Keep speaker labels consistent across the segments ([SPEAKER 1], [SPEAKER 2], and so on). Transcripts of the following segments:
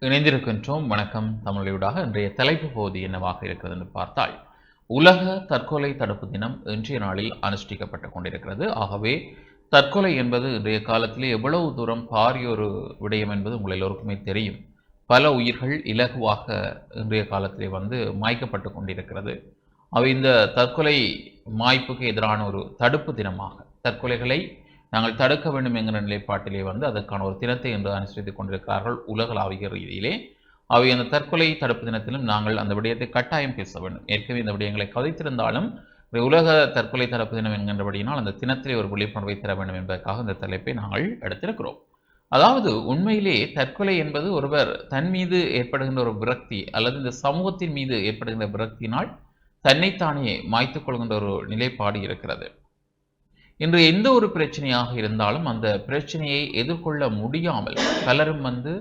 [SPEAKER 1] இணைந்திருக்கின்றோம். வணக்கம். தமிழொலியூடாக இன்றைய தலைப்பு பகுதி என்னவாக இருக்கிறது என்று பார்த்தால் உலக தற்கொலை தடுப்பு தினம் இன்றைய நாளில் அனுஷ்டிக்கப்பட்டு கொண்டிருக்கிறது. ஆகவே தற்கொலை என்பது இன்றைய காலத்தில் எவ்வளவு தூரம் பாரிய ஒரு விடயம் என்பது உங்கள் எல்லோருக்குமே தெரியும். பல உயிர்கள் இலகுவாக இன்றைய காலத்திலே வந்து மாய்க்கப்பட்டு கொண்டிருக்கிறது. அவை இந்த தற்கொலை மாய்ப்புக்கு எதிரான ஒரு தடுப்பு தினமாக தற்கொலைகளை நாங்கள் தடுக்க வேண்டும் என்கிற நிலைப்பாட்டிலே வந்து அதற்கான ஒரு தினத்தை என்று அனுசரித்துக் கொண்டிருக்கிறார்கள் உலகளாவிய ரீதியிலே. அவை அந்த தற்கொலை தடுப்பு தினத்திலும் நாங்கள் அந்த விடயத்தை கட்டாயம் பேச வேண்டும். ஏற்கனவே இந்த விடயங்களை கதைத்திருந்தாலும் உலக தற்கொலை தடுப்பு தினம் என்கின்றபடியினால் அந்த தினத்திலே ஒரு விழிப்புணர்வை தர வேண்டும் என்பதற்காக இந்த தலைப்பை நாங்கள் எடுத்திருக்கிறோம். அதாவது உண்மையிலே தற்கொலை என்பது ஒருவர் தன் மீது ஏற்படுகின்ற ஒரு விரக்தி அல்லது இந்த சமூகத்தின் மீது ஏற்படுகின்ற விரக்தியினால் தன்னைத்தானே மாய்த்து கொள்கின்ற ஒரு நிலைப்பாடு இருக்கிறது. இன்று எந்த ஒரு பிரச்சனையாக இருந்தாலும் அந்த பிரச்சனையை எதிர்கொள்ள முடியாமல் பலரும் வந்து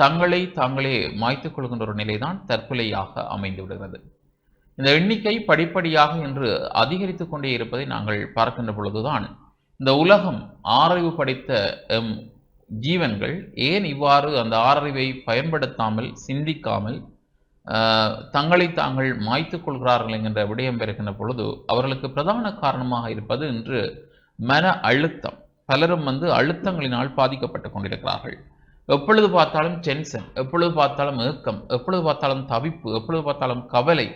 [SPEAKER 1] தங்களை தாங்களே மாய்த்துக் கொள்கின்ற ஒரு நிலைதான் தற்கொலையாக அமைந்து விடுகிறது. இந்த எண்ணிக்கை படிப்படியாக இன்று அதிகரித்து கொண்டே இருப்பதை நாங்கள் பார்க்கின்ற பொழுதுதான் இந்த உலகம் ஆறறிவு படைத்த எம் ஜீவன்கள் ஏன் இவ்வாறு அந்த ஆறறிவை பயன்படுத்தாமல் சிந்திக்காமல் தங்களை தாங்கள் மாய்த்துக் கொள்கிறார்கள் என்கின்ற விடயம் பெறுகின்ற பொழுது அவர்களுக்கு பிரதான காரணமாக இருப்பது இன்று மன அழுத்தம். பலரும் வந்து அழுத்தங்களினால் பாதிக்கப்பட்டு கொண்டிருக்கிறார்கள். எப்பொழுது பார்த்தாலும் டென்ஷன் எப்பொழுது பார்த்தாலும் ஏக்கம் எப்பொழுது பார்த்தாலும் தவிப்பு எப்பொழுது பார்த்தாலும் கவலை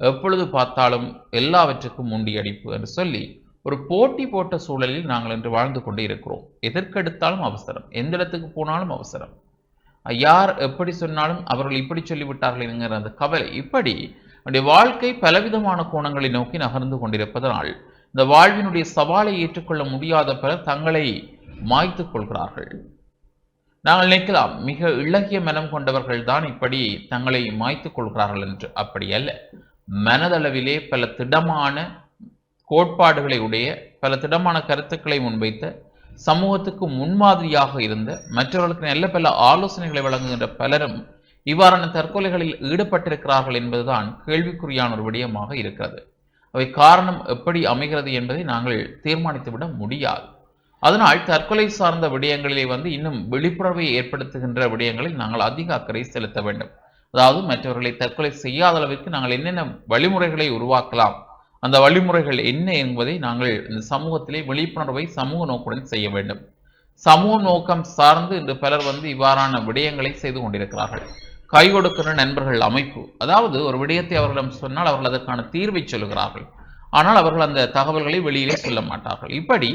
[SPEAKER 1] எப்பொழுது பார்த்தாலும் எல்லாவற்றுக்கும் முண்டியடிப்பு என்று சொல்லி ஒரு போட்டி போட்ட சூழலில் நாங்கள் இன்று வாழ்ந்து கொண்டே இருக்கிறோம். எதற்கெடுத்தாலும் அவசரம் எந்த இடத்துக்கு போனாலும் அவசரம். யார் எப்படி சொன்னாலும் அவர்கள் இப்படி சொல்லிவிட்டார்கள் என்கிற அந்த கவலை இப்படி நம்முடைய வாழ்க்கை பலவிதமான கோணங்களை நோக்கி நகர்ந்து கொண்டிருப்பதனால் இந்த வாழ்வினுடைய சவாலை ஏற்றுக்கொள்ள முடியாத பலர் தங்களை மாய்த்துக் கொள்கிறார்கள். நாங்கள் நினைக்கலாம் மிக இளகிய மனம் கொண்டவர்கள் தான் இப்படி தங்களை மாய்த்துக் கொள்கிறார்கள் என்று. அப்படி அல்ல. மனதளவிலே பல திடமான கோட்பாடுகளை உடைய பல திடமான கருத்துக்களை முன்வைத்த சமூகத்துக்கு முன்மாதிரியாக இருந்த மற்றவர்களுக்கு நல்ல பல ஆலோசனைகளை வழங்குகின்ற பலரும் இவ்வாறான தற்கொலைகளில் ஈடுபட்டிருக்கிறார்கள் என்பதுதான் கேள்விக்குறியான ஒரு விடயமாக இருக்கிறது. அவை காரணம் எப்படி அமைகிறது என்பதை நாங்கள் தீர்மானித்துவிட முடியாது. அதனால் தற்கொலை சார்ந்த விடயங்களிலே வந்து இன்னும் விழிப்புணர்வை ஏற்படுத்துகின்ற விடயங்களில் நாங்கள் அதிக அக்கறை செலுத்த வேண்டும். அதாவது மற்றவர்களை தற்கொலை செய்யாத அளவிற்கு நாங்கள் என்னென்ன வழிமுறைகளை உருவாக்கலாம் அந்த வழிமுறைகள் என்ன என்பதை நாங்கள் இந்த சமூகத்திலே விழிப்புணர்வை சமூக நோக்குடன் செய்ய வேண்டும். சமூக நோக்கம் சார்ந்து இன்று பலர் வந்து இவ்வாறான விடயங்களை செய்து கொண்டிருக்கிறார்கள். கை கொடுக்கிற நண்பர்கள் அமைப்பு. அதாவது ஒரு விடயத்தை அவர்களிடம் சொன்னால் அவர்கள் அதற்கான தீர்வை சொல்லுகிறார்கள் ஆனால் அவர்கள் அந்த தகவல்களை வெளியிலே சொல்ல மாட்டார்கள். இப்படி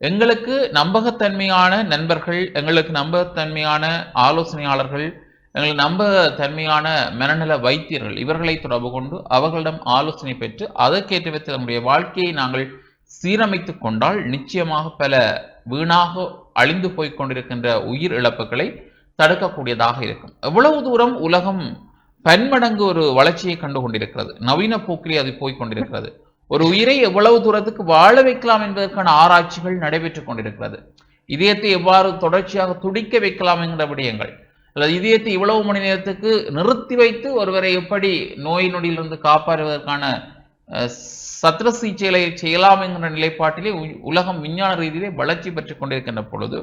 [SPEAKER 1] எங்களுக்கு நம்பகத்தன்மையான நண்பர்கள் எங்களுக்கு நம்பகத்தன்மையான ஆலோசனையாளர்கள் எங்களுக்கு நம்பகத்தன்மையான மனநல வைத்தியர்கள் இவர்களை தொடர்பு கொண்டு அவர்களிடம் ஆலோசனை பெற்று அதற்கேற்ற விதத்தில் நம்முடைய வாழ்க்கையை நாங்கள் சீரமைத்து கொண்டால் நிச்சயமாக பல வீணாக அழிந்து போய் கொண்டிருக்கின்ற உயிர் இழப்புகளை தடுக்கக்கூடியதாக இருக்கும். எவ்வளவு தூரம் உலகம் பன்மடங்கு ஒரு வளர்ச்சியை கண்டு கொண்டிருக்கிறது நவீன போக்கிலே அது போய் கொண்டிருக்கிறது ஒரு உயிரை எவ்வளவு தூரத்துக்கு வாழ வைக்கலாம் என்பதற்கான ஆராய்ச்சிகள் நடைபெற்றுக் கொண்டிருக்கிறது. இதயத்தை எவ்வாறு தொடர்ச்சியாக துடிக்க வைக்கலாம் என்கிற விடயங்கள். அல்லது இதயத்தை இவ்வளவு மணி நேரத்துக்கு நிறுத்தி வைத்து ஒருவரை எப்படி நோய் நொடியிலிருந்து காப்பாற்றுவதற்கான சத்திர சிகிச்சைகளை செய்யலாம் என்கிற நிலைப்பாட்டிலே உலகம் விஞ்ஞான ரீதியிலே வளர்ச்சி பெற்றுக் கொண்டிருக்கின்ற பொழுது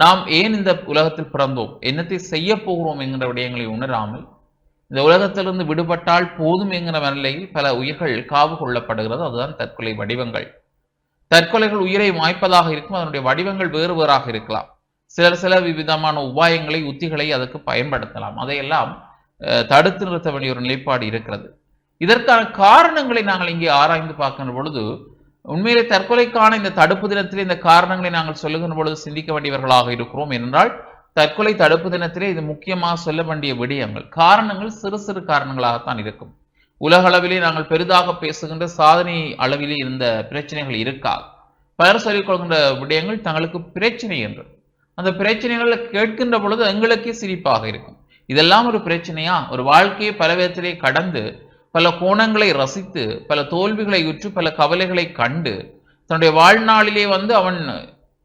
[SPEAKER 1] நாம் ஏன் இந்த உலகத்தில் பிறந்தோம்? என்னத்தை செய்ய போகிறோம் என்கிற விடயங்களை உணராமல் இந்த உலகத்திலிருந்து விடுபட்டால் போதும் என்கிற மனநிலையில் பல உயிர்கள் காவு கொள்ளப்படுகிறது. அதுதான் தற்கொலை வடிவங்கள். தற்கொலைகள் உயிரை மாய்ப்பதாக இருக்கும் அதனுடைய வடிவங்கள் வேறு வேறாக இருக்கலாம். சிலர் சில விதமான உபாயங்களை உத்திகளை அதற்கு பயன்படுத்தலாம். அதையெல்லாம் தடுத்து நிறுத்த வேண்டிய ஒரு நிலைப்பாடு இருக்கிறது. இதற்கான காரணங்களை நாங்கள் இங்கே ஆராய்ந்து பார்க்கின்ற பொழுது உண்மையிலே தற்கொலைக்கான இந்த தடுப்பு தினத்திலே இந்த காரணங்களை நாங்கள் சொல்லுகிற பொழுது சிந்திக்க வேண்டியவர்களாக இருக்கிறோம். என்றால் தற்கொலை தடுப்பு தினத்திலே இது முக்கியமாக சொல்ல வேண்டிய விடயங்கள். காரணங்கள் சிறு சிறு காரணங்களாகத்தான் இருக்கும். உலக அளவிலே நாங்கள் பெரிதாக பேசுகின்ற சாதனை அளவிலே இருந்த பிரச்சனைகள் இருக்காது பலர் சொல்லிக்கொள்கின்ற விடயங்கள் தங்களுக்கு பிரச்சனை என்று. அந்த பிரச்சனைகளை கேட்கின்ற பொழுது எங்களுக்கே சிரிப்பாக இருக்கும். இதெல்லாம் ஒரு பிரச்சனையா? ஒரு வாழ்க்கையை பல விதத்திலே கடந்து பல கோணங்களை ரசித்து பல தோல்விகளை உற்று பல கவலைகளை கண்டு தன்னுடைய வாழ்நாளிலே வந்து அவன்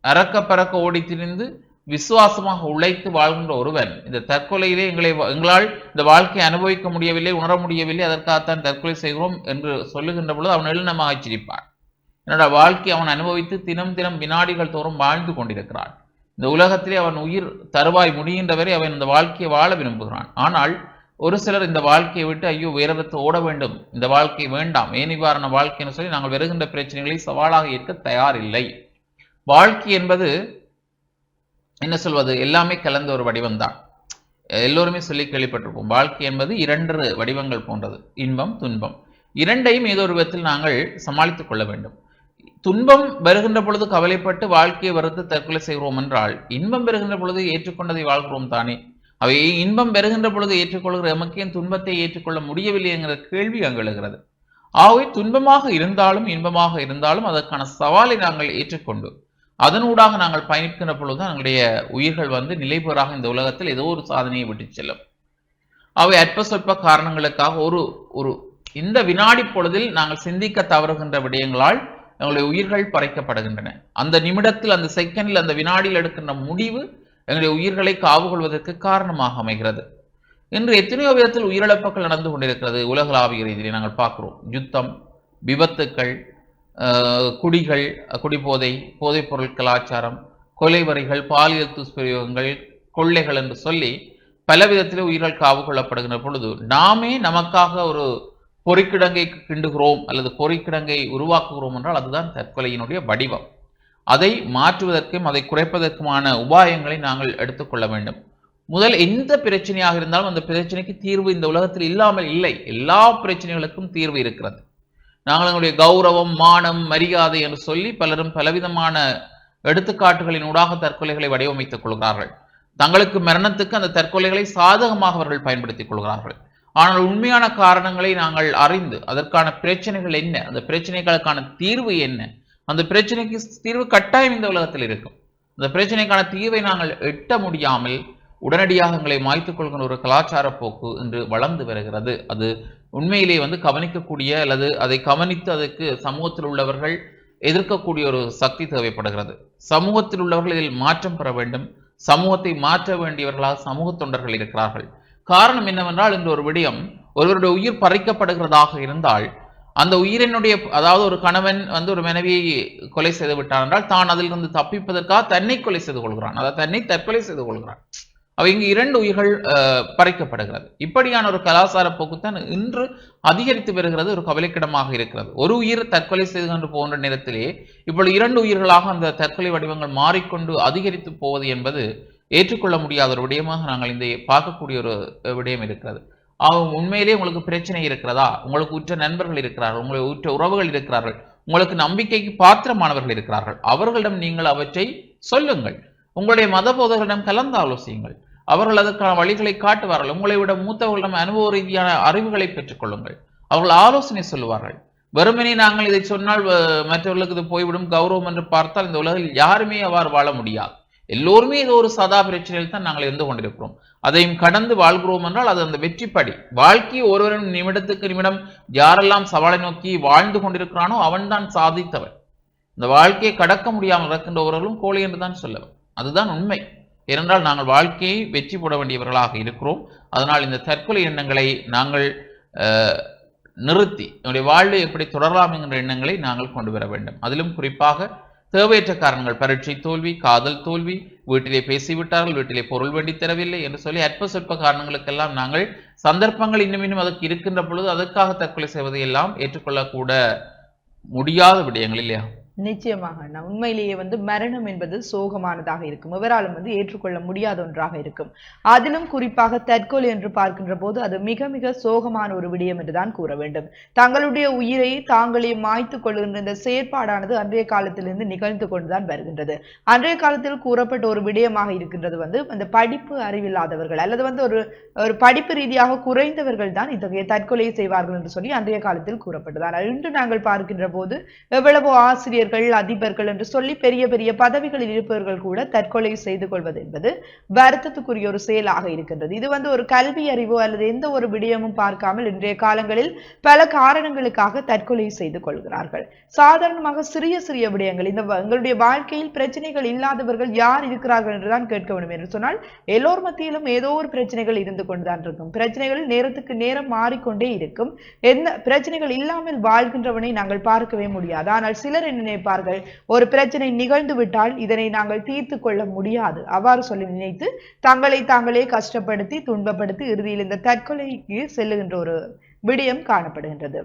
[SPEAKER 1] அறக்க பறக்க ஓடி திரிந்து விசுவாசமாக உழைத்து வாழ்கின்ற ஒருவன். இந்த தற்கொலையிலே எங்களை எங்களால் இந்த வாழ்க்கையை அனுபவிக்க முடியவில்லை உணர முடியவில்லை அதற்காகத்தான் தற்கொலை செய்கிறோம் என்று சொல்லுகின்ற பொழுது அவன் எழுநமாக சிரிப்பான் என்னோட வாழ்க்கை அவன் அனுபவித்து தினம் தினம் வினாடிகள் தோறும் வாழ்ந்து கொண்டிருக்கிறான். இந்த உலகத்திலே அவன் உயிர் தருவாய் முடிகின்ற வரை அவன் இந்த வாழ்க்கையை வாழ விரும்புகிறான். ஆனால் ஒரு சிலர் இந்த வாழ்க்கையை விட்டு ஐயோ வேறெடுத்து ஓட வேண்டும். இந்த வாழ்க்கை வேண்டாம். ஏன் நிவாரண வாழ்க்கைன்னு சொல்லி நாங்கள் வருகின்ற பிரச்சனைகளை சவாலாக ஏற்க தயாரில்லை. வாழ்க்கை என்பது என்ன சொல்வது? எல்லாமே கலந்த ஒரு வடிவம்தான் எல்லோருமே சொல்லி கேள்விப்பட்டிருப்போம். வாழ்க்கை என்பது இரண்டு வடிவங்கள் போன்றது. இன்பம் துன்பம். இரண்டையும் ஏதோ ஒரு விதத்தில் நாங்கள் சமாளித்துக் கொள்ள வேண்டும். துன்பம் வருகின்ற பொழுது கவலைப்பட்டு வாழ்க்கையை வருத்து தற்கொலை செய்கிறோம் என்றால் இன்பம் வருகின்ற பொழுது ஏற்றுக்கொண்டதை வாழ்கிறோம் தானே? அவை இன்பம் பெறுகின்ற பொழுது ஏற்றுக்கொள்கிற எமக்கேன் துன்பத்தை ஏற்றுக்கொள்ள முடியவில்லை என்கிற கேள்வி அங்கெழுகிறது. ஆகவே துன்பமாக இருந்தாலும் இன்பமாக இருந்தாலும் அதற்கான சவாலை நாங்கள் ஏற்றுக்கொண்டு அதனூடாக நாங்கள் பயணிக்கின்ற பொழுது எங்களுடைய உயிர்கள் வந்து நிலைபெறாக இந்த உலகத்தில் ஏதோ ஒரு சாதனையை விட்டு செல்லும். அவை அற்ப சொற்ப காரணங்களுக்காக ஒரு ஒரு இந்த வினாடி பொழுதில் நாங்கள் சிந்திக்க தவறுகின்ற விடயங்களால் எங்களுடைய உயிர்கள் பறைக்கப்படுகின்றன. அந்த நிமிடத்தில் அந்த செகண்டில் அந்த வினாடியில் எடுக்கின்ற முடிவு எங்களுடைய உயிர்களை காவு கொள்வதற்கு காரணமாக அமைகிறது. இன்று எத்தனையோ விதத்தில் உயிரிழப்புகள் நடந்து கொண்டிருக்கிறது. உலகளாவிய ரீதியில் நாங்கள் பார்க்குறோம். யுத்தம் விபத்துக்கள் குடிகள் குடிபோதை போதைப் பொருள் கலாச்சாரம் கொலைவரிகள் பாலியல் துஷ்பிரயோகங்கள் கொள்ளைகள் என்று சொல்லி பல விதத்தில் உயிர்கள் காவு கொள்ளப்படுகின்ற பொழுது நாமே நமக்காக ஒரு பொறிக்கிடங்கை கிண்டுகிறோம் அல்லது பொறிக்கிடங்கை உருவாக்குகிறோம் என்றால் அதுதான் தற்கொலையினுடைய வடிவம். அதை மாற்றுவதற்கும் அதை குறைப்பதற்குமான உபாயங்களை நாங்கள் எடுத்துக்கொள்ள வேண்டும். முதல் எந்த பிரச்சனையாக இருந்தாலும் அந்த பிரச்சனைக்கு தீர்வு இந்த உலகத்தில் இல்லாமல் இல்லை. எல்லா பிரச்சனைகளுக்கும் தீர்வு இருக்கிறது. நாங்கள் எங்களுடைய கௌரவம் மானம் மரியாதை என்று சொல்லி பலரும் பலவிதமான எடுத்துக்காட்டுகளின் ஊடாக தற்கொலைகளை வடிவமைத்துக் கொள்கிறார்கள். தங்களுக்கு மரணத்துக்கு அந்த தற்கொலைகளை சாதகமாக அவர்கள் பயன்படுத்திக் கொள்கிறார்கள். ஆனால் உண்மையான காரணங்களை நாங்கள் அறிந்து அதற்கான பிரச்சனைகள் என்ன? அந்த பிரச்சனைகளுக்கான தீர்வு என்ன? அந்த பிரச்சனைக்கு தீர்வு கட்டாயம் இந்த உலகத்தில் இருக்கும். அந்த பிரச்சனைக்கான தீர்வை நாங்கள் எட்ட முடியாமல் உடனடியாக எங்களை மாய்த்துக் கொள்கின்ற ஒரு கலாச்சார போக்கு என்று வளர்ந்து வருகிறது. அது உண்மையிலே வந்து கவனிக்கக்கூடிய அல்லது அதை கவனித்து அதற்கு சமூகத்தில் உள்ளவர்கள் எதிர்க்கக்கூடிய ஒரு சக்தி தேவைப்படுகிறது. சமூகத்தில் உள்ளவர்கள் இதில் மாற்றம் பெற வேண்டும். சமூகத்தை மாற்ற வேண்டியவர்களாக சமூக தொண்டர்கள் இருக்கிறார்கள். காரணம் என்னவென்றால் இன்று ஒரு விடயம் ஒருவருடைய உயிர் பறிக்கப்படுகிறதாக இருந்தால் அந்த உயிரினுடைய அதாவது ஒரு கணவன் வந்து ஒரு மனைவியை கொலை செய்து விட்டான் என்றால் தான் அதிலிருந்து தப்பிப்பதற்காக தன்னை கொலை செய்து கொள்கிறான். அதாவது தன்னை தற்கொலை செய்து கொள்கிறான். அவை இங்கு இரண்டு உயிர்கள் பறைக்கப்படுகிறது பறிக்கப்படுகிறது. இப்படியான ஒரு கலாச்சார போக்குத்தான் இன்று அதிகரித்து வருகிறது ஒரு கவலைக்கிடமாக இருக்கிறது. ஒரு உயிர் தற்கொலை செய்து கொண்டு போன்ற நேரத்திலே இப்பொழுது இரண்டு உயிர்களாக அந்த தற்கொலை வடிவங்கள் மாறிக்கொண்டு அதிகரித்து போவது என்பது ஏற்றுக்கொள்ள முடியாத ஒரு விடயமாக நாங்கள் இந்த பார்க்கக்கூடிய ஒரு விடயம் இருக்கிறது. அவங்க உண்மையிலேயே உங்களுக்கு பிரச்சனை இருக்கிறதா? உங்களுக்கு உற்ற நண்பர்கள் இருக்கிறார்கள் உங்களுக்கு உற்ற உறவுகள் இருக்கிறார்கள் உங்களுக்கு நம்பிக்கைக்கு பாத்திரமானவர்கள் இருக்கிறார்கள். அவர்களிடம் நீங்கள் அவற்றை சொல்லுங்கள். உங்களுடைய மத போதர்களிடம் கலந்து ஆலோசியுங்கள். அவர்கள் அதற்கான வழிகளை காட்டுவார்கள். உங்களை விட மூத்தவர்களிடம் அனுபவ ரீதியான அறிவுகளை பெற்றுக்கொள்ளுங்கள் அவர்கள் ஆலோசனை சொல்லுவார்கள். வெறுமனே நாங்கள் இதை சொன்னால் மற்றவர்களுக்கு இது போய்விடும். கௌரவம் என்று பார்த்தால் இந்த உலகில் யாருமே அவ்வாறு வாழ முடியாது. எல்லோருமே இது ஒரு சதா பிரச்சனையில் தான் நாங்கள் இருந்து கொண்டிருக்கிறோம். அதையும் கடந்து வாழ்கிறோம் என்றால் அது அந்த வெற்றிப்படி. வாழ்க்கை ஒருவரின் நிமிடத்துக்கு நிமிடம் யாரெல்லாம் சவாலை நோக்கி வாழ்ந்து கொண்டிருக்கிறானோ அவன்தான் சாதித்தவன். இந்த வாழ்க்கையை கடக்க முடியாமல் இருக்கின்றவர்களும் கோழி என்று தான் சொல்லவன் அதுதான் உண்மை. ஏனென்றால் நாங்கள் வாழ்க்கையை வெற்றி போட வேண்டியவர்களாக இருக்கிறோம். அதனால் இந்த தற்கொலை எண்ணங்களை நாங்கள் நிறுத்தி என்னுடைய வாழ்வை எப்படி தொடரலாம் என்கிற எண்ணங்களை நாங்கள் கொண்டு வர வேண்டும். அதிலும் குறிப்பாக தேவையற்ற காரணங்கள் பரீட்சை தோல்வி காதல் தோல்வி வீட்டிலே பேசிவிட்டார்கள் வீட்டிலே பொருள் வேண்டி தரவில்லை என்று சொல்லி அற்ப சொற்ப காரணங்களுக்கெல்லாம் நாங்கள் சந்தர்ப்பங்கள் இன்னும் இன்னும் அதற்கு இருக்கின்ற பொழுது அதற்காக தற்கொலை செய்வதை எல்லாம் ஏற்றுக்கொள்ளக்கூட முடியாத விடயங்கள் இல்லையா?
[SPEAKER 2] நிச்சயமாக அண்ணா. உண்மையிலேயே வந்து மரணம் என்பது சோகமானதாக இருக்கும். இவராலும் வந்து ஏற்றுக்கொள்ள முடியாத ஒன்றாக இருக்கும். அதிலும் குறிப்பாக தற்கொலை என்று பார்க்கின்ற போது அது மிக மிக சோகமான ஒரு விடயம் என்றுதான் கூற வேண்டும். தங்களுடைய உயிரை தாங்களே மாய்த்து கொள்கின்ற இந்த செயற்பாடானது அன்றைய காலத்திலிருந்து நிகழ்ந்து கொண்டுதான் வருகின்றது. அன்றைய காலத்தில் கூறப்பட்ட ஒரு விடயமாக இருக்கின்றது வந்து அந்த படிப்பு அறிவில்லாதவர்கள் அல்லது வந்து ஒரு ஒரு படிப்பு ரீதியாக குறைந்தவர்கள் தான் இத்தகைய தற்கொலையை செய்வார்கள் என்று சொல்லி அன்றைய காலத்தில் கூறப்பட்டதான் இன்று நாங்கள் பார்க்கின்ற போது எவ்வளவோ ஆசிரியர் ஆசிரியர்கள் அதிபர்கள் என்று சொல்லி பெரிய பெரிய பதவிகளில் இருப்பவர்கள் கூட தற்கொலை செய்து கொள்வது என்பது வருத்தத்துக்குரிய ஒரு செயலாக இருக்கின்றது. இது வந்து ஒரு கல்வி அறிவோ அல்லது எந்த ஒரு விடயமும் பார்க்காமல் இன்றைய காலங்களில் பல காரணங்களுக்காக தற்கொலை செய்து கொள்கிறார்கள். சாதாரணமாக சிறிய சிறிய விடயங்கள் இந்த எங்களுடைய வாழ்க்கையில் பிரச்சனைகள் இல்லாதவர்கள் யார் இருக்கிறார்கள் என்றுதான் கேட்க வேண்டும் என்று சொன்னால் எல்லோர் மத்தியிலும் ஏதோ ஒரு பிரச்சனைகள் இருந்து கொண்டுதான் இருக்கும். பிரச்சனைகள் நேரத்துக்கு நேரம் மாறிக்கொண்டே இருக்கும். எந்த பிரச்சனைகள் இல்லாமல் வாழ்கின்றவனை நாங்கள் பார்க்கவே முடியாது. ஆனால் சிலர் என்ன நினைப்பார்கள். ஒரு பிரச்சனை நிகழ்ந்து விட்டால் இதனை நாங்கள் தீர்த்து கொள்ள முடியாது. அவ்வாறு சொல்லி நினைத்து தங்களை தாங்களே கஷ்டப்படுத்தி துன்பப்படுத்தி இறுதியில் இந்த தற்கொலைக்கு செல்லுகின்ற ஒரு விடயம் காணப்படுகின்றது.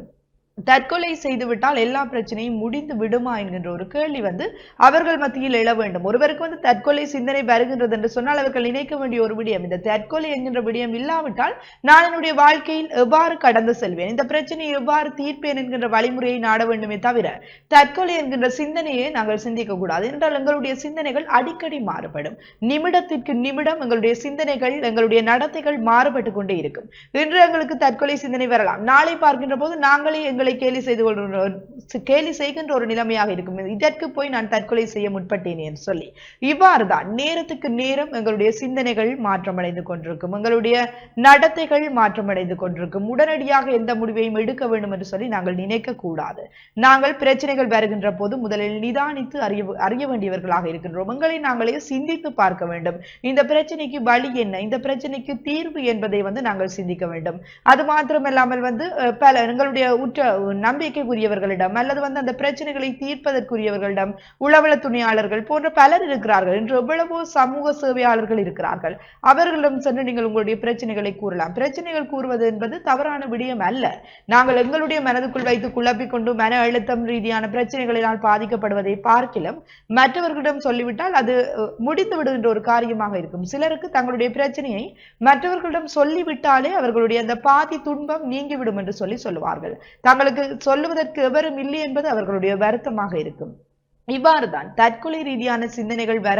[SPEAKER 2] தற்கொலை செய்துவிட்டால் எல்லா பிரச்சனையும் முடிந்து விடுமா என்கின்ற ஒரு கேள்வி வந்து அவர்கள் மத்தியில் எழ வேண்டும். ஒருவருக்கு வந்து தற்கொலை சிந்தனை வருகின்றது என்று சொன்னால் அவர்கள் நினைக்க வேண்டிய ஒரு விடயம். இந்த தற்கொலை என்கின்ற விடயம் இல்லாவிட்டால் நான் என்னுடைய வாழ்க்கையில் எவ்வாறு கடந்து செல்வேன்? இந்த பிரச்சனையை எவ்வாறு தீர்ப்பேன் என்கின்ற வழிமுறையை நாட வேண்டுமே தவிர தற்கொலை என்கின்ற சிந்தனையை நாங்கள் சிந்திக்க கூடாது. என்றால் எங்களுடைய சிந்தனைகள் அடிக்கடி மாறுபடும். நிமிடத்திற்கு நிமிடம் எங்களுடைய சிந்தனைகள் எங்களுடைய நடத்தைகள் மாறுபட்டு கொண்டே இருக்கும். இன்று எங்களுக்கு தற்கொலை சிந்தனை வரலாம். நாளை பார்க்கின்ற போது நாங்களே எங்களை கேலி செய்து கொள்கிற கேலி செய்கின்ற ஒரு நிலைமையாக இருக்கும். இதற்கு போய் நான் தற்கொலை செய்ய முற்பட்டேன் என்று சொல்லி. இவ்வாறு தான் நேரத்துக்கு நேரம் எங்களுடைய சிந்தனைகள் மாற்றமடைந்து கொண்டிருக்கும். எங்களுடைய நடத்தைகள் மாற்றமடைந்து கொண்டிருக்கும். உடனடியாக எந்த முடிவையும் எடுக்க வேண்டும் என்று சொல்லி நாங்கள் நினைக்க கூடாது நாங்கள் பிரச்சனைகள் வருகின்ற போது முதலில் நிதானித்து அறிய அறிய வேண்டியவர்களாக இருக்கின்றோம். எங்களை நாங்களே சிந்தித்து பார்க்க வேண்டும். இந்த பிரச்சனைக்கு வழி என்ன? இந்த பிரச்சனைக்கு தீர்வு என்பதை வந்து நாங்கள் சிந்திக்க வேண்டும். அது மாத்திரமல்லாமல் வந்து பல எங்களுடைய உற்ற நம்பிக்கைக்குரியவர்களிடம் அல்லது வந்து அந்த பிரச்சனைகளை தீர்ப்பதற்குரியவர்களிடம் உளவள துணையாளர்கள் போன்ற பலர் இருக்கிறார்கள் இன்று எவ்வளவோ சமூக சேவையாளர்கள் இருக்கிறார்கள். அவர்களிடம் சென்று நீங்கள் உங்களுடைய பிரச்சனைகளை கூறலாம். பிரச்சனைகள் கூறுவது என்பது தவறான விடயம் அல்ல. நாங்கள் எங்களுடைய மனதுக்குள் வைத்து குழப்பிக்கொண்டு மன அழுத்தம் ரீதியான பிரச்சனைகளினால் பாதிக்கப்படுவதை பார்க்கிலும் மற்றவர்களிடம் சொல்லிவிட்டால் அது முடித்து விடுகின்ற ஒரு காரியமாக இருக்கும். சிலருக்கு தங்களுடைய பிரச்சனையை மற்றவர்களிடம் சொல்லிவிட்டாலே அவர்களுடைய அந்த பாதி துன்பம் நீங்கிவிடும் என்று சொல்லி சொல்லுவார்கள். தங்கள் அவர்களுக்கு சொல்லுவதற்கு எவரும் இல்லை என்பது அவர்களுடைய வருத்தமாக இருக்கும். இவ்வாறு தான் தற்கொலை ரீதியான சிந்தனைகள் வர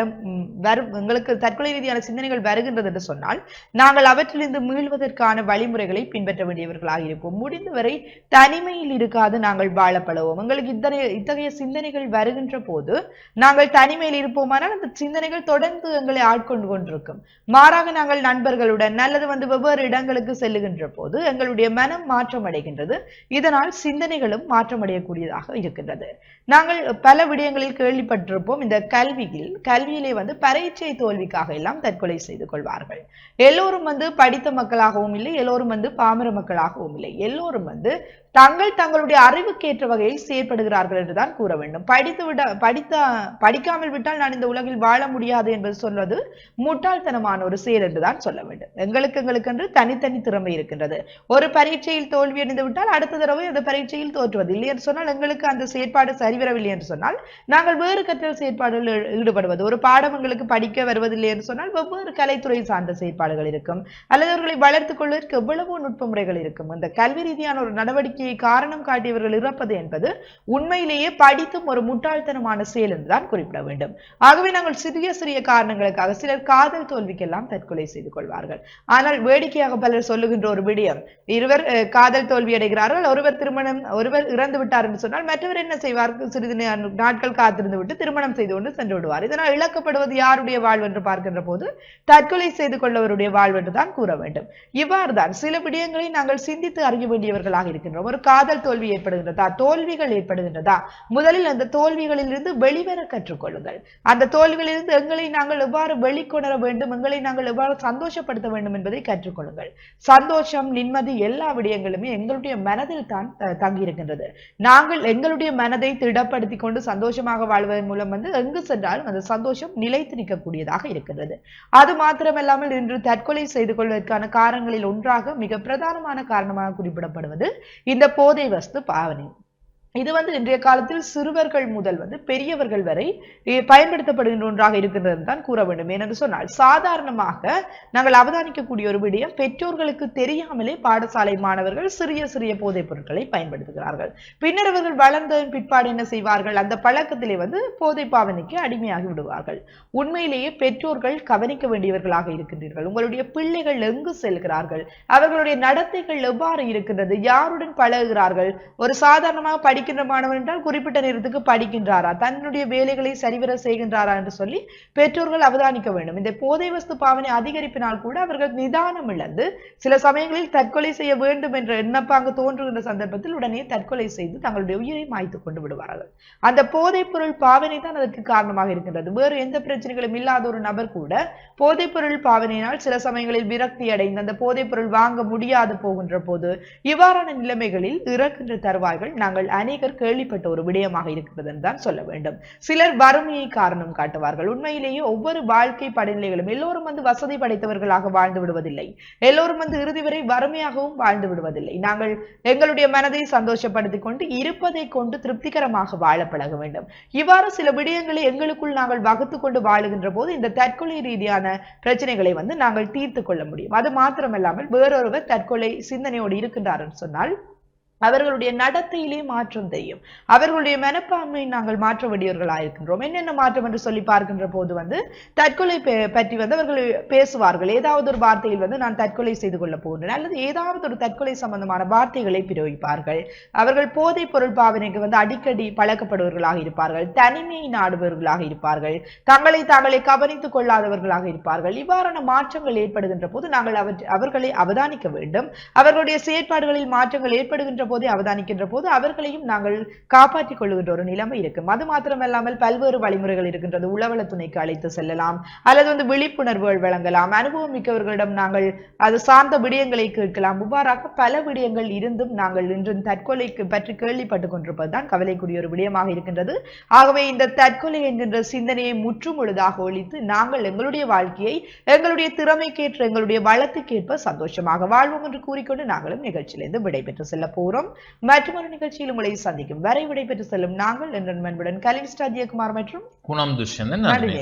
[SPEAKER 2] வரும் எங்களுக்கு தற்கொலை ரீதியான சிந்தனைகள் வருகின்றது என்று சொன்னால் நாங்கள் அவற்றிலிருந்து மீள்வதற்கான வழிமுறைகளை பின்பற்ற வேண்டியவர்களாக இருப்போம். முடிந்தவரை தனிமையில் இருக்காது நாங்கள் வாழப்பழவோம். எங்களுக்கு இத்தனை இத்தகைய சிந்தனைகள் வருகின்ற போது நாங்கள் தனிமையில் இருப்போமானால் அந்த சிந்தனைகள் தொடர்ந்து எங்களை ஆட்கொண்டு கொண்டிருக்கும். மாறாக நாங்கள் நண்பர்களுடன் அல்லது வந்து வெவ்வேறு இடங்களுக்கு செல்லுகின்ற போது எங்களுடைய மனம் மாற்றம் அடைகின்றது. இதனால் சிந்தனைகளும் மாற்றமடையக்கூடியதாக இருக்கின்றது. நாங்கள் பல விடயங்களில் கேள்விப்பட்டிருப்போம். இந்த கல்வியில் கல்வியிலே வந்து பரீட்சை தோல்விக்காக எல்லாம் தற்கொலை செய்து கொள்வார்கள். எல்லோரும் வந்து படித்த மக்களாகவும் இல்லை எல்லோரும் வந்து பாமர மக்களாகவும் இல்லை. எல்லோரும் வந்து தங்கள் தங்களுடைய அறிவுக்கேற்ற வகையில் செயற்படுகிறார்கள் என்றுதான் கூற வேண்டும். படித்து விட படித்த படிக்காமல் விட்டால் நான் இந்த உலகில் வாழ முடியாது என்பது சொல்வது முட்டாள்தனமான ஒரு செயல் என்றுதான் சொல்ல வேண்டும். எங்களுக்கு எங்களுக்கு என்று தனித்தனி திறமை இருக்கின்றது. ஒரு பரீட்சையில் தோல்வி அடைந்து விட்டால் அடுத்த தடவை அந்த பரீட்சையில் தோற்றுவது இல்லை என்று சொன்னால் எங்களுக்கு அந்த செயற்பாடு சரிவரவில்லை என்று சொன்னால் நாங்கள் வேறு கற்றல் செயற்பாடுகளில் ஈடுபடுவது ஒரு பாடம் எங்களுக்கு படிக்க வருவதில்லை என்று சொன்னால் வெவ்வேறு கலைத்துறை சார்ந்த செயற்பாடுகள் இருக்கும். அல்லது அவர்களை வளர்த்துக் கொள்வதற்கு எவ்வளவோ நுட்ப முறைகள் இருக்கும். அந்த கல்வி ரீதியான ஒரு நடவடிக்கை நடவடிக்கையை காரணம் காட்டியவர்கள் இறப்பது என்பது உண்மையிலேயே படித்தும் ஒரு முட்டாள்தனமான செயல் என்றுதான் குறிப்பிட வேண்டும். ஆகவே நாங்கள் சிறிய சிறிய காரணங்களுக்காக சிலர் காதல் தோல்விக்கெல்லாம் தற்கொலை செய்து கொள்வார்கள். ஆனால் வேடிக்கையாக பலர் சொல்லுகின்ற ஒரு விடயம் இருவர் காதல் தோல்வி அடைகிறார்கள் ஒருவர் திருமணம் ஒருவர் இறந்து விட்டார் என்று சொன்னால் மற்றவர் என்ன செய்வார்? சிறிது நாட்கள் காத்திருந்து விட்டு திருமணம் செய்து கொண்டு சென்று விடுவார். இதனால் இழக்கப்படுவது யாருடைய வாழ்வு என்று பார்க்கின்ற போது தற்கொலை செய்து கொள்ளவருடைய வாழ்வு என்று தான் கூற வேண்டும். இவ்வாறு தான் சில விடயங்களை நாங்கள் சிந்தித்து அறிய வேண்டியவர்களாக இருக்கின்றோம். ஒரு காதல் தோல்வி ஏற்படுகின்றதா? தோல்விகள் ஏற்படுகின்றதா? முதலில் அந்த தோல்விகளிலிருந்து வெளிவர கற்றுக்கொள்ளுங்கள். அந்த தோல்விகளிலிருந்து எங்களை நாங்கள் எவ்வாறு வெளிக்கொணர வேண்டும் எங்களை நாங்கள் எவ்வாறு சந்தோஷப்படுத்த வேண்டும் என்பதை கற்றுக்கொள்ளுங்கள். சந்தோஷம் நிம்மதி எல்லா விடயங்களுமே எங்களுடைய மனதில் தான் தங்கியிருக்கின்றது. நாங்கள் எங்களுடைய மனதை திடப்படுத்தி கொண்டு சந்தோஷமாக வாழ்வதன் மூலம் வந்து எங்கு சென்றாலும் அந்த சந்தோஷம் நிலைத்து நிற்கக்கூடியதாக இருக்கின்றது. அது மாத்திரமல்லாமல் இன்று தற்கொலை செய்து கொள்வதற்கான காரணங்களில் ஒன்றாக மிக பிரதானமான காரணமாக குறிப்பிடப்படுவது இந்த போதை வஸ்து பாவனை. இது வந்து இன்றைய காலத்தில் சிறுவர்கள் முதல் வந்து பெரியவர்கள் வரை பயன்படுத்தப்படுகின்ற ஒன்றாக இருக்கின்றது தான் கூற வேண்டும். ஏனென்று சொன்னால் சாதாரணமாக நாங்கள் அவதானிக்கக்கூடிய ஒரு விடயம் பெற்றோர்களுக்கு தெரியாமலே பாடசாலை மாணவர்கள் சிறிய சிறிய போதைப் பொருட்களை பயன்படுத்துகிறார்கள். பின்னர் அவர்கள் வளர்ந்ததன் பிற்பாடு என்ன செய்வார்கள்? அந்த பழக்கத்திலே வந்து போதை பாவனைக்கு அடிமையாகி விடுவார்கள். உண்மையிலேயே பெற்றோர்கள் கவனிக்க வேண்டியவர்களாக இருக்கின்றீர்கள். உங்களுடைய பிள்ளைகள் எங்கு செல்கிறார்கள்? அவர்களுடைய நடத்தைகள் எவ்வாறு இருக்கின்றது? யாருடன் பழகுகிறார்கள்? ஒரு சாதாரணமாக படிக்க படிக்கின்ற மாணவன் என்றால் குறிப்பிட்ட நேரத்துக்கு படிக்கின்றாரா? தன்னுடைய வேலைகளை சரிவர செய்கின்றாரா என்று சொல்லி பெற்றோர்கள் அவதானிக்க வேண்டும். இந்த போதை வஸ்து பாவனை அதிகரிப்பினால் கூட அவர்கள் நிதானம் இழந்து சில சமயங்களில் தற்கொலை செய்ய வேண்டும் என்ற எண்ணப்பாங்கு தோன்றுகின்ற சந்தர்ப்பத்தில் உடனே தற்கொலை செய்து தங்களுடைய உயிரை மாய்த்து கொண்டு விடுவார்கள். அந்த போதைப் பொருள் பாவனை தான் அதற்கு காரணமாக இருக்கின்றது. வேறு எந்த பிரச்சனைகளும் இல்லாத ஒரு நபர் கூட போதைப் பொருள் பாவனையினால் சில சமயங்களில் விரக்தி அடைந்து அந்த போதைப் பொருள் வாங்க முடியாது போகின்ற போது இவ்வாறான நிலைமைகளில் இறக்கின்ற தருவாய்கள் நாங்கள் அநேகர் கேள்விப்பட்ட ஒரு விடயமாக இருக்கிறது என்று தான் சொல்ல வேண்டும். சிலர் வறுமையை காரணம் காட்டுவார்கள். உண்மையிலேயே ஒவ்வொரு வாழ்க்கை படிநிலைகளும் எல்லோரும் வந்து வசதி படைத்தவர்களாக வாழ்ந்து விடுவதில்லை. எல்லோரும் வந்து இறுதி வரை வறுமையாகவும் வாழ்ந்து விடுவதில்லை. நாங்கள் எங்களுடைய மனதை சந்தோஷப்படுத்திக் கொண்டு இருப்பதை கொண்டு திருப்திகரமாக வாழ பழக வேண்டும். இவ்வாறு சில விடயங்களை எங்களுக்குள் நாங்கள் வகுத்து கொண்டு வாழுகின்ற போது இந்த தற்கொலை ரீதியான பிரச்சனைகளை வந்து நாங்கள் தீர்த்து கொள்ள முடியும். அது மாத்திரமல்லாமல் வேறொருவர் தற்கொலை சிந்தனையோடு இருக்கின்றார் சொன்னால் அவர்களுடைய நடத்தையிலே மாற்றம் தெரியும். அவர்களுடைய மனப்பான்மையை நாங்கள் மாற்ற வேண்டியவர்களாக இருக்கின்றோம். என்னென்ன மாற்றம் என்று சொல்லி பார்க்கின்ற போது வந்து தற்கொலை பற்றி வந்து அவர்கள் பேசுவார்கள். ஏதாவது ஒரு வார்த்தையில் வந்து நான் தற்கொலை செய்து கொள்ள போகிறேன் அல்லது ஏதாவது ஒரு தற்கொலை சம்பந்தமான வார்த்தைகளை பிரயோகிப்பார்கள். அவர்கள் போதைப் பொருள் பாவனைக்கு வந்து அடிக்கடி பழக்கப்படுபவர்களாக இருப்பார்கள். தனிமையை நாடுபவர்களாக இருப்பார்கள். தங்களை தாங்களே கவனித்துக் கொள்ளாதவர்களாக இருப்பார்கள். இவ்வாறான மாற்றங்கள் ஏற்படுகின்ற போது நாங்கள் அவற்றை அவர்களை அவதானிக்க வேண்டும். அவர்களுடைய செயற்பாடுகளில் மாற்றங்கள் ஏற்படுகின்ற போதே அவதானிக்கின்ற போது அவர்களையும் நாங்கள் காப்பாற்றிக் கொள்ளுகின்ற ஒரு நிலைமை இருக்கும் அது மாத்திரமல்லாமல் பல்வேறு வழிமுறைகள் இருக்கின்றது. உளவள துணைக்கு அழைத்து செல்லலாம். அல்லது வந்து விழிப்புணர்வுகள் வழங்கலாம். அனுபவம் மிக்கவர்களிடம் நாங்கள் அது சார்ந்த விடயங்களை கேட்கலாம். இவ்வாறாக பல விடயங்கள் இருந்தும் நாங்கள் இன்று தற்கொலைக்கு பற்றி கேள்விப்பட்டுக் கொண்டிருப்பதுதான் கவலைக்குரிய ஒரு விடயமாக இருக்கின்றது. ஆகவே இந்த தற்கொலை என்கின்ற சிந்தனையை முற்றுமுழுதாக ஒழித்து நாங்கள் எங்களுடைய வாழ்க்கையை எங்களுடைய திறமைக்கேற்ற எங்களுடைய வளத்துக்கேற்ப சந்தோஷமாக வாழ்வோம் என்று கூறிக்கொண்டு நாங்களும் நிகழ்ச்சியிலிருந்து விடைபெற்று செல்ல போகிறோம். மற்றொரு நிகழ்ச்சியில் உங்களை சந்திக்கும். வரை விடைபெற்று செல்லும் நாங்கள் என்ற அன்புடன் கலின் ஸ்டாஜியகுமார் மற்றும்
[SPEAKER 1] குணம் துஷ்யந்தன்.
[SPEAKER 2] நன்றி.